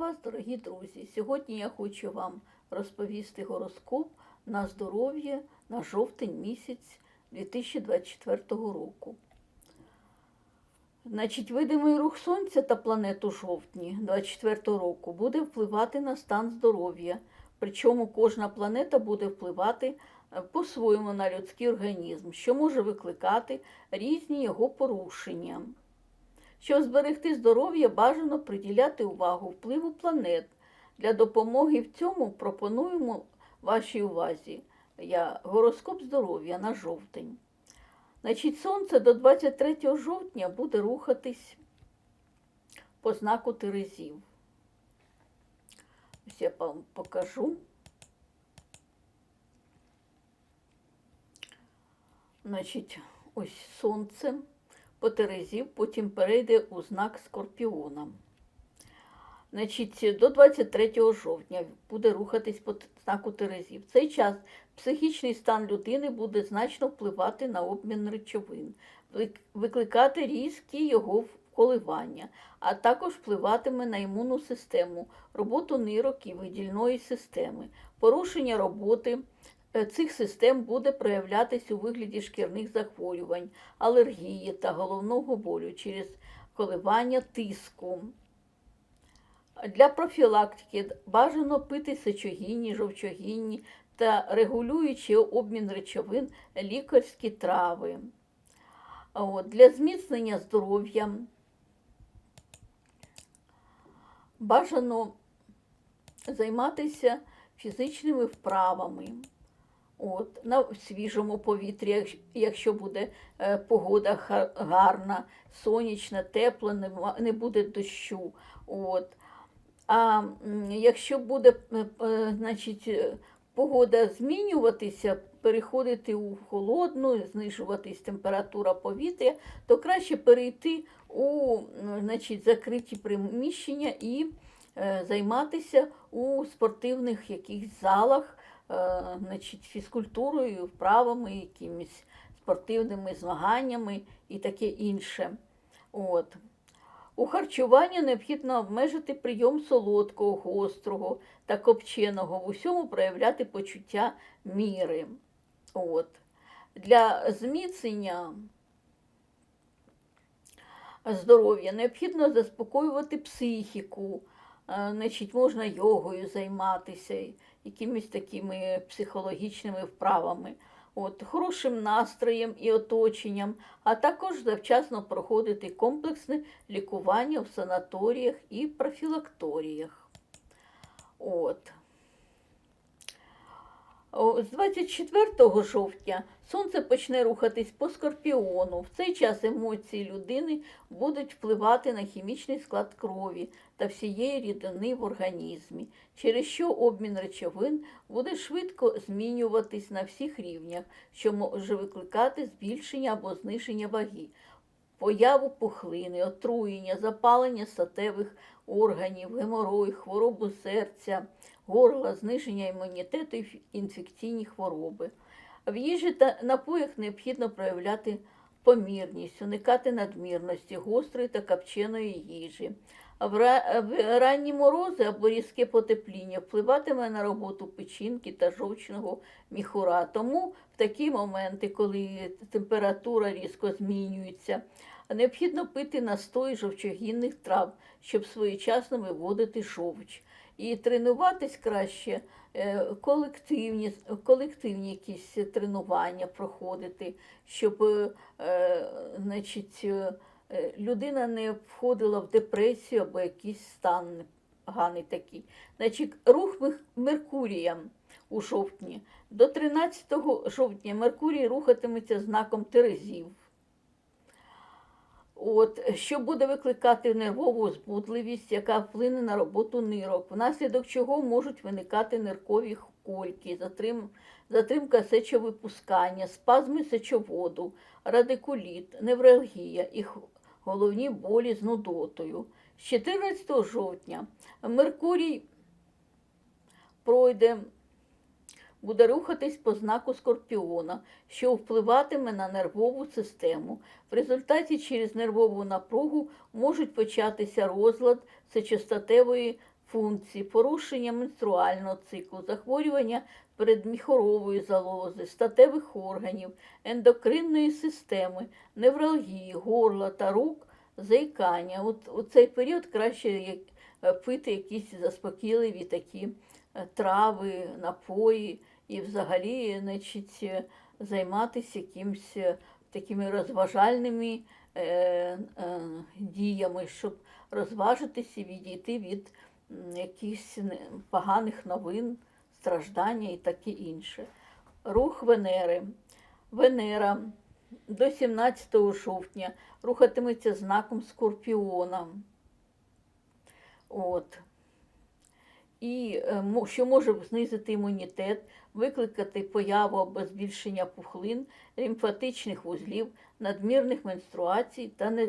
Вас, дорогі друзі! Сьогодні я хочу вам розповісти гороскоп на здоров'я на жовтень місяць 2024 року. Значить, видимий рух Сонця та планет у жовтні 2024 року буде впливати на стан здоров'я. Причому кожна планета буде впливати е, по-своєму на людський організм, що може викликати різні його порушення. Щоб зберегти здоров'я, бажано приділяти увагу впливу планет. Для допомоги в цьому пропонуємо вашій увазі я гороскоп здоров'я на жовтень. Значить, сонце до 23 жовтня буде рухатись по знаку Терезів. Ось я вам покажу. Значить, ось сонце по Терезів, потім перейде у знак Скорпіона. Значить, до 23 жовтня буде рухатись по знаку Терезів. В цей час психічний стан людини буде значно впливати на обмін речовин, викликати різкі його коливання, а також впливатиме на імунну систему, роботу нирок і видільної системи. Порушення роботи цих систем буде проявлятись у вигляді шкірних захворювань, алергії та головного болю через коливання тиску. Для профілактики бажано пити сечогінні, жовчогінні та регулюючи обмін речовин лікарські трави. От, для зміцнення здоров'я бажано займатися фізичними вправами. От, на свіжому повітрі, якщо- буде е, погода гарна, сонячна, тепла, не буде дощу. От. А якщо буде е, е, значить, погода змінюватися, переходити у холодну, знижуватись температура повітря, то краще перейти у значить, закриті приміщення і займатися у спортивних якихось залах, значить, фізкультурою, вправами, якимись спортивними змаганнями і таке інше. От. У харчуванні необхідно обмежити прийом солодкого, гострого та копченого, в усьому проявляти почуття міри. От. Для зміцнення здоров'я необхідно заспокоювати психіку, Е, значить, можна йогою займатися, якимись такими психологічними вправами. От, хорошим настроєм і оточенням, а також завчасно проходити комплексне лікування в санаторіях і профілакторіях. От. З 24 жовтня сонце почне рухатись по скорпіону. В цей час емоції людини будуть впливати на хімічний склад крові та всієї рідини в організмі, через що обмін речовин буде швидко змінюватись на всіх рівнях, що може викликати збільшення або зниження ваги, появу пухлини, отруєння, запалення статевих органів, геморой, хворобу серця, горла, зниження імунітету і інфекційні хвороби. В їжі та напоях необхідно проявляти помірність, уникати надмірності, гострої та копченої їжі. В ранні морози або різке потепління впливатиме на роботу печінки та жовчного міхура. Тому в такі моменти, коли температура різко змінюється, необхідно пити настой жовчогінних трав, щоб своєчасно виводити жовч. І тренуватись краще е, колективні, колективні якісь тренування проходити, щоб е, значить, е, людина не входила в депресію або якийсь стан поганий такий. Значить, рух Меркурія у жовтні. До 13 жовтня Меркурій рухатиметься знаком Терезів. От, що буде викликати нервову збудливість, яка вплине на роботу нирок, внаслідок чого можуть виникати ниркові кольки, затрим, затримка сечовипускання, спазми сечоводу, радикуліт, невралгія і головні болі з нудотою. З 14 жовтня Меркурій пройде буде рухатись по знаку Скорпіона, що впливатиме на нервову систему. В результаті через нервову напругу можуть початися розлад сечостатевої функції, порушення менструального циклу, захворювання передміхорової залози, статевих органів, ендокринної системи, невралгії, горла та рук, заїкання. От у цей період краще е, пити якісь заспокійливі такі е, трави, напої і взагалі значить, е, займатися якимось е, такими розважальними е, е, діями, щоб розважитися і відійти від якихось поганих новин, страждання і таке інше. Рух Венери. Венера до 17 жовтня рухатиметься знаком Скорпіона. От. І е, що може знизити імунітет, викликати появу або збільшення пухлин, лімфатичних вузлів, надмірних менструацій та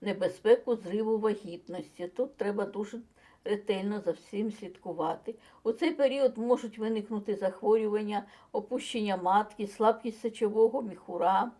небезпеку зриву вагітності. Тут треба дуже ретельно за всім слідкувати. У цей період можуть виникнути захворювання, опущення матки, слабкість сечового міхура,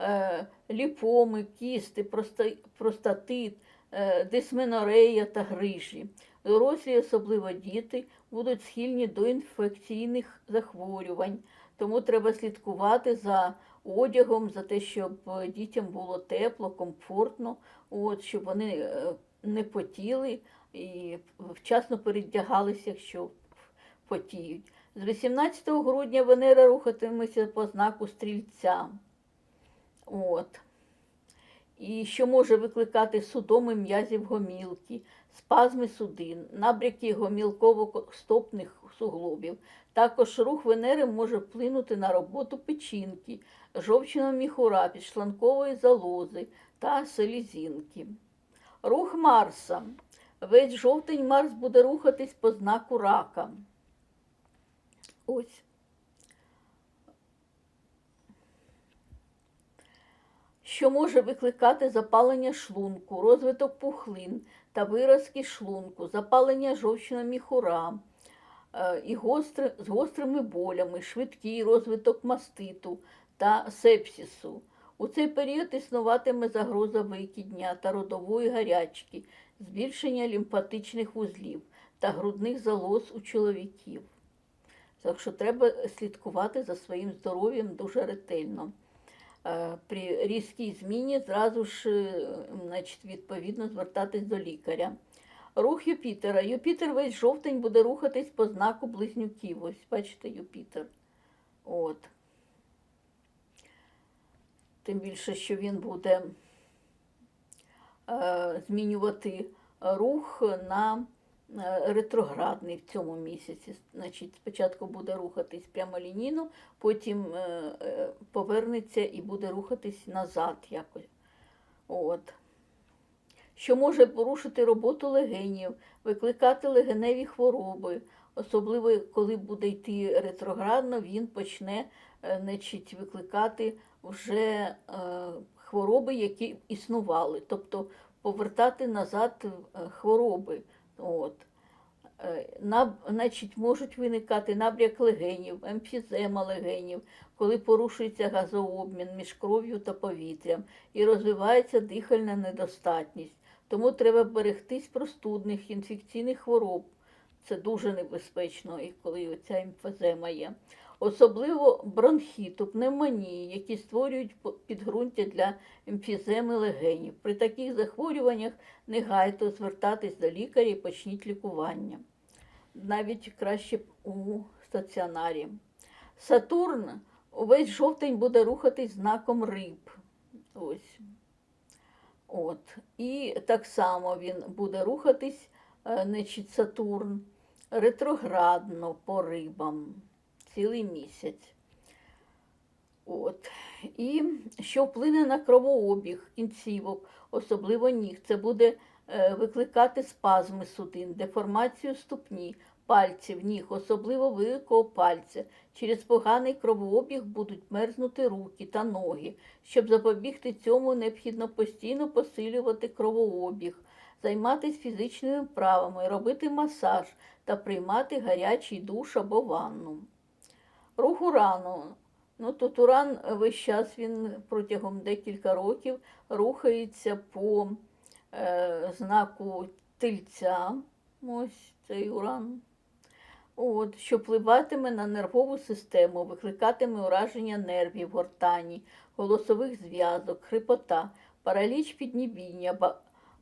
е, ліпоми, кісти, простатит, е, дисменорея та грижі. Дорослі, особливо діти, будуть схильні до інфекційних захворювань, тому треба слідкувати за одягом, за те, щоб е, дітям було тепло, комфортно, от, щоб вони е, не потіли і вчасно передягалися, якщо потіють. З 18 грудня Венера рухатиметься по знаку стрільця. От. І що може викликати судоми м'язів гомілки, спазми судин, набряки гомілково-стопних суглобів. Також рух Венери може вплинути на роботу печінки, жовчного міхура, підшланкової залози та селезінки. Рух Марса. Весь жовтень Марс буде рухатись по знаку рака. Ось. що може викликати запалення шлунку, розвиток пухлин та виразки шлунку, запалення жовчного міхура е, і гостри, з гострими болями, швидкий розвиток маститу та сепсису. У цей період існуватиме загроза викидня та родової гарячки, збільшення лімфатичних вузлів та грудних залоз у чоловіків. Так що треба слідкувати за своїм здоров'ям дуже ретельно. Е, При різкій зміні зразу ж е, значить, відповідно звертатись до лікаря. Рух Юпітера. Юпітер весь жовтень буде рухатись по знаку близнюків. Ось, бачите, Юпітер. От. Тим більше, що він буде е, змінювати рух на ретроградний в цьому місяці. Значить, спочатку буде рухатись прямолінійно, потім е, е, повернеться і буде рухатись назад якось. От. Що може порушити роботу легенів, викликати легеневі хвороби. Особливо, коли буде йти ретроградно, він почне е, значить, викликати вже е, хвороби, які існували, тобто повертати назад е, хвороби. От. Е, На, значить, можуть виникати набряк легенів, емфізема легенів, коли порушується газообмін між кров'ю та повітрям і розвивається дихальна недостатність. Тому треба берегтись простудних інфекційних хвороб. Це дуже небезпечно, коли ця емфізема є. Особливо бронхіту, пневмонії, які створюють підґрунтя для емфіземи легенів. При таких захворюваннях не гайто звертатись до лікаря і почніть лікування. Навіть краще у стаціонарі. Сатурн увесь жовтень буде рухатись знаком риб. Ось. От. І так само він буде рухатись, е, значить, Сатурн ретроградно по рибам цілий місяць. От. І що вплине на кровообіг кінцівок, особливо ніг. Це буде е, викликати спазми судин, деформацію ступні, пальців, ніг, особливо великого пальця. Через поганий кровообіг будуть мерзнути руки та ноги. Щоб запобігти цьому, необхідно постійно посилювати кровообіг, займатися фізичними вправами, робити масаж та приймати гарячий душ або ванну. Рух урану. Ну, тут уран е, весь час він протягом декілька років рухається по е, знаку тильця. Ось цей уран. От, що впливатиме на нервову систему, викликатиме ураження нервів, гортані, голосових зв'язок, хрипота, параліч піднебіння,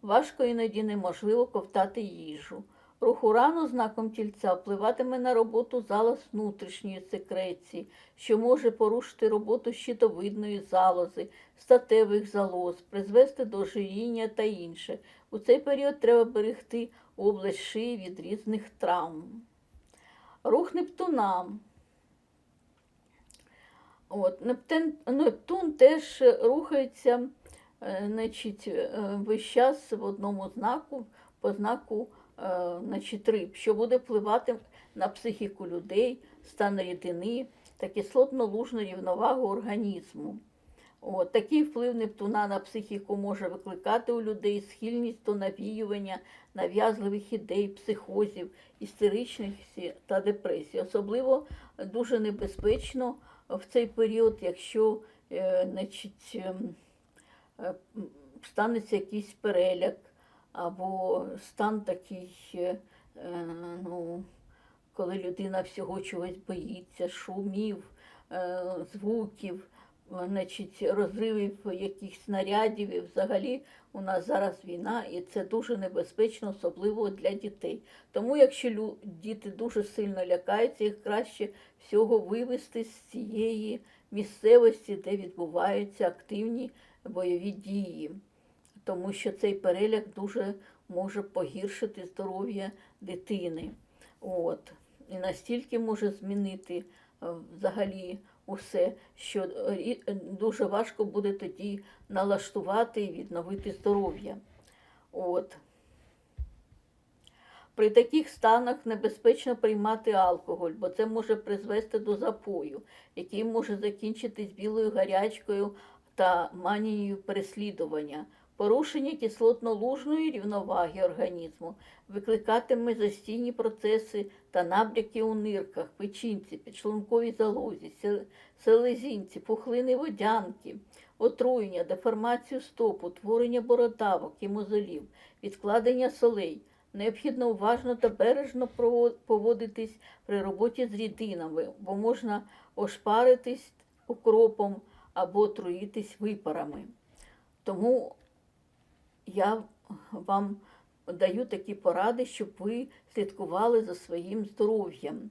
важко іноді неможливо ковтати їжу. Рух урану знаком тільця впливатиме на роботу залоз внутрішньої секреції, що може порушити роботу щитовидної залози, статевих залоз, призвести до ожиріння та інше. У цей період треба берегти область шиї від різних травм. Рух Нептуна. От, Нептун, Нептун теж рухається е, значить, е, весь час в одному знаку, по знаку значить, риб, що буде впливати на психіку людей, стан рідини та кислотно-лужну рівновагу організму. От, такий вплив Нептуна на психіку може викликати у людей схильність до навіювання нав'язливих ідей, психозів, істеричності та депресії. Особливо дуже небезпечно в цей період, якщо е, значить, ем, е, станеться якийсь переляк або стан такий, е, ну, коли людина всього чогось боїться, шумів, е, звуків, значить, розривів якихось снарядів. І взагалі у нас зараз війна, і це дуже небезпечно, особливо для дітей. Тому, якщо діти дуже сильно лякаються, їх краще всього вивести з цієї місцевості, де відбуваються активні бойові дії, тому що цей переляк дуже може погіршити здоров'я дитини. От. І настільки може змінити е, взагалі усе, що е, е, дуже важко буде тоді налаштувати і відновити здоров'я. От. При таких станах небезпечно приймати алкоголь, бо це може призвести до запою, який може закінчитись білою гарячкою та манією переслідування. Порушення кислотно-лужної рівноваги організму викликатиме застійні процеси та набряки у нирках, печінці, підшлунковій залозі, селезінці, пухлини водянки, отруєння, деформацію стопу, творення бородавок і мозолів, відкладення солей. Необхідно уважно та бережно поводитись при роботі з рідинами, бо можна ошпаритись укропом або отруїтись випарами. Тому я вам даю такі поради, щоб ви слідкували за своїм здоров'ям.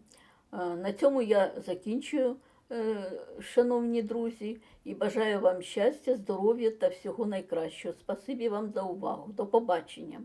Е, На цьому я закінчую, е, шановні друзі, і бажаю вам щастя, здоров'я та всього найкращого. Спасибі вам за увагу. До побачення.